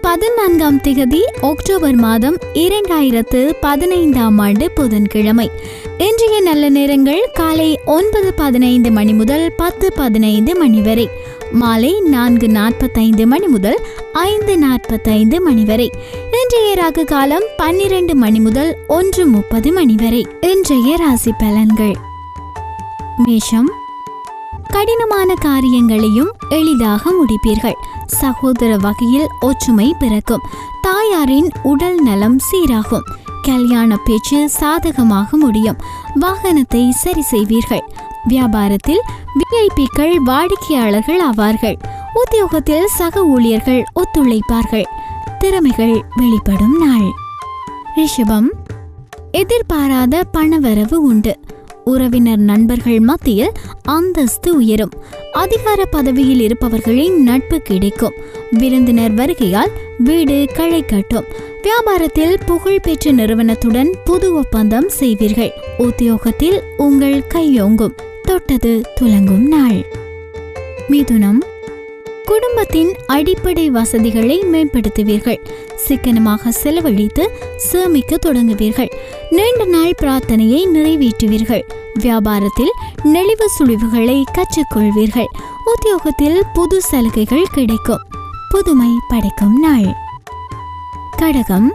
பதினான்காம் திகதி அக்டோபர் மாதம் இரண்டாயிரத்து பதினைந்தாம் ஆண்டு புதன்கிழமை. இன்றைய நல்ல நேரங்கள் காலை ஒன்பது பதினைந்து மணி முதல் பத்து பதினைந்து மணி வரை. மாலை நான்கு நாற்பத்தைந்து மணி முதல் ஐந்து நாற்பத்தைந்து மணி வரை. இன்றைய ராகு காலம் பன்னிரண்டு மணி முதல் ஒன்று முப்பது மணி வரை. இன்றைய ராசி பலன்கள். மேஷம் கடினமான காரியங்களையும் எளிதாக முடிப்பீர்கள். சகோதர வகையில் ஒற்றுமை பிறக்கும். தாயாரின் உடல் நலம் சீராகும். கல்யாண பேச்சு சாதகமாக முடியும். வாகனத்தை சரி செய்வீர்கள். வியாபாரத்தில் விஐபிக்கள் வாடிக்கையாளர்கள் ஆவார்கள். உத்தியோகத்தில் சக ஊழியர்கள் ஒத்துழைப்பார்கள். திறமைகள் வெளிப்படும் நாள். ரிஷபம். எதிர்பாராத பணவரவு உண்டு. உறவினர் நண்பர்கள் மத்தியில் அந்தஸ்து உயரும். அதிகார பதவியில் இருப்பவர்களின் நட்பு கிடைக்கும். விருந்தினர் வருகையால் வீடு களை கட்டும். வியாபாரத்தில் புகழ்பெற்ற நிறுவனத்துடன் புது ஒப்பந்தம் செய்வீர்கள். உத்தியோகத்தில் உங்கள் கையோங்கும். தொட்டது துலங்கும் நாள். மிதுனம். குடும்பத்தின் அடிப்படை வசதிகளை மேம்படுத்துவீர்கள். சிக்கனமாக செலவழித்து சேமிக்க தொடங்குவீர்கள். நீண்ட நாள் பிரார்த்தனையை நிறைவேற்றுவீர்கள். வியாபாரத்தில் நெளிவு சுழிவுகளை கற்றுக்கொள்வீர்கள். உத்தியோகத்தில் புது சலுகைகள் கிடைக்கும். புதுமை படைக்கும் நாள். கடகம்.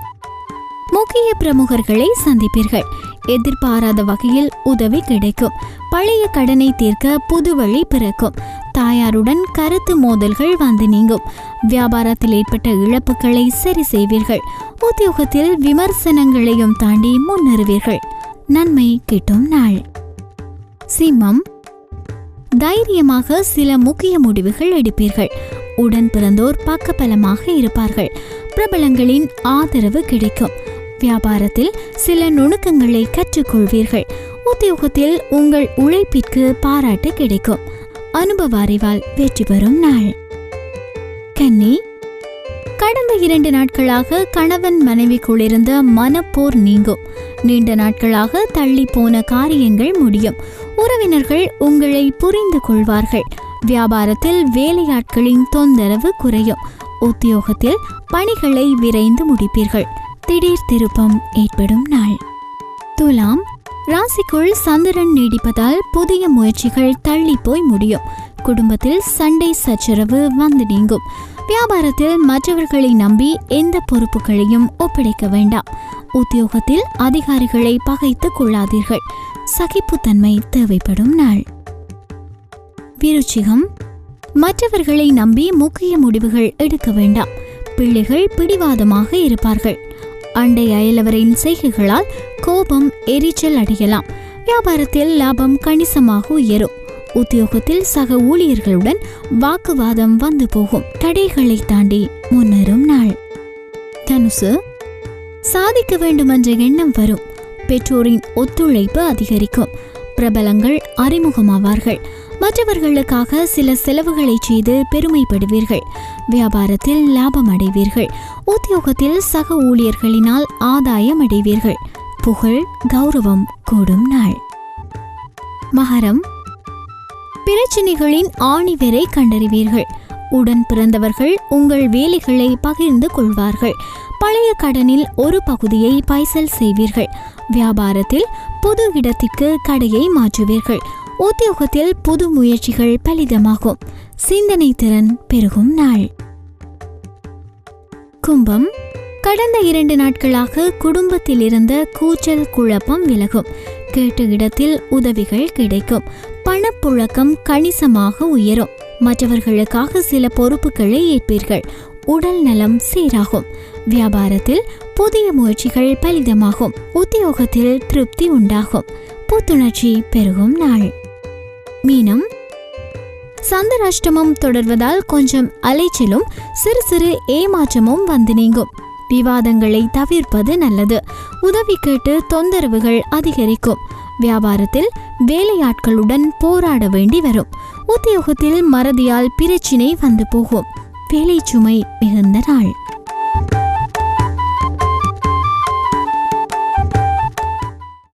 முக்கிய பிரமுகர்களை சந்திப்பீர்கள். எதிர்பாராத வகையில் உதவி கிடைக்கும். பழைய கடனை தீர்க்க புது வழி பிறக்கும். தாயாருடன் கருத்து மோதல்கள் வந்து நீங்கும். வியாபாரத்தில் ஏற்பட்ட இழப்புகளை சரி செய்வீர்கள். உத்தியோகத்தில் விமர்சனங்களையும் தாண்டி முன்னேறுவீர்கள். நன்மை கிட்டும் நாள். சிம்மம். தைரியமாக சில முக்கிய முடிவுகள் எடுப்பீர்கள். உடன் பிறந்தோர் பக்கபலமாக இருப்பார்கள். பிரபலங்களின் ஆதரவு கிடைக்கும். வியாபாரத்தில் சில நுணுக்கங்களை கற்றுக்கொள்வீர்கள். உத்தியோகத்தில் உங்கள் உழைப்பிற்கு பாராட்டு கிடைக்கும். அனுபவ அறிவால் வெற்றி பெறும் நாள். கன்னி கடந்த இரண்டு நாட்களாக கணவன் மனைவிக்குள்ளிருந்த மனப்போர் நீங்கும். நீண்ட நாட்களாக தள்ளி போன காரியங்கள் முடியும். உறவினர்கள் உங்களை புரிந்து கொள்வார்கள். வியாபாரத்தில் வேலையாட்களின் தொந்தரவு குறையும். உத்தியோகத்தில் பணிகளை விரைந்து முடிப்பீர்கள். திடீர் திருப்பம் ஏற்படும் நாள். துலாம் ராசிக்குள் சந்திரன் நீடிப்பதால் புதிய முயற்சிகள் தள்ளி போய் முடியும். குடும்பத்தில் சண்டை சச்சரவு வந்து நீங்கும். வியாபாரத்தில் மற்றவர்களை நம்பி எந்த பொறுப்புகளையும் ஒப்படைக்க வேண்டாம். உத்தியோகத்தில் அதிகாரிகளை பகைத்துக் கொள்ளாதீர்கள். சகிப்புத்தன்மை தேவைப்படும் நாள். விருச்சிகம். மற்றவர்களை நம்பி முக்கிய முடிவுகள் எடுக்க வேண்டாம். பிள்ளைகள் பிடிவாதமாக இருப்பார்கள். அண்டை அயலவரின் செய்கைகளால் கோபம் எரிச்சல் அடையலாம். வியாபாரத்தில் லாபம் கணிசமாக உயரும். உத்தியோகத்தில் சக ஊழியர்களுடன் வாக்குவாதம் வந்து போகும். தடைகளை தாண்டி முன்னேறும் நாள். தனுசு சாதிக்க வேண்டுமென்ற எண்ணம் வரும். பெற்றோரின் ஒத்துழைப்பு அதிகரிக்கும். பிரபலங்கள் அறிமுகமாவார்கள். மற்றவர்களுக்காக சில செலவுகளை செய்து பெருமைப்படுவீர்கள். வியாபாரத்தில் லாபம் அடைவீர்கள் உத்தியோகத்தில் சக ஊழியர்களினால் ஆதாயம் அடைவீர்கள் புகழ் கௌரவம் கூடும் நாள். மகரம். பிரச்சனைகளின் ஆணிவரை கண்டறிவீர்கள். உடன் பிறந்தவர்கள் உங்கள் வேலைகளை பகிர்ந்து கொள்வார்கள். பழைய கடனில் ஒரு பகுதியை பைசல் செய்வீர்கள். வியாபாரத்தில் புது இடத்திற்கு கடையை மாற்றுவீர்கள். உத்தியோகத்தில் புது முயற்சிகள் பலிதமாகும். சிந்தனை திறன் பெருகும் நாள். கும்பம். கடந்த இரண்டு நாட்களாக குடும்பத்தில் இருந்த கூச்சல் குழப்பம் விலகும். கேட்ட இடத்தில் உதவிகள் கிடைக்கும். பணப்புழக்கம் கணிசமாக உயரும். மற்றவர்களுக்காக சில பொறுப்புகளை ஏற்பீர்கள். உடல் நலம் சீராகும். வியாபாரத்தில் புதிய முயற்சிகள் பலிதமாகும். உத்தியோகத்தில் திருப்தி உண்டாகும். புத்துணர்ச்சி பெருகும் நாள். மீனம். சந்திராஷ்டமம் தொடர்வதால் கொஞ்சம் அலைச்சலும் சிறு சிறு ஏமாற்றமும் வந்து நீங்கும். விவாதங்களை தவிர்ப்பது நல்லது. உதவி கேட்டு தொந்தரவுகள் அதிகரிக்கும். வியாபாரத்தில் வேலையாட்களுடன் போராட வேண்டி வரும். உத்தியோகத்தில் மறதியால் பிரச்சினை வந்து போகும். வேலை சுமை மிகுந்த நாள்.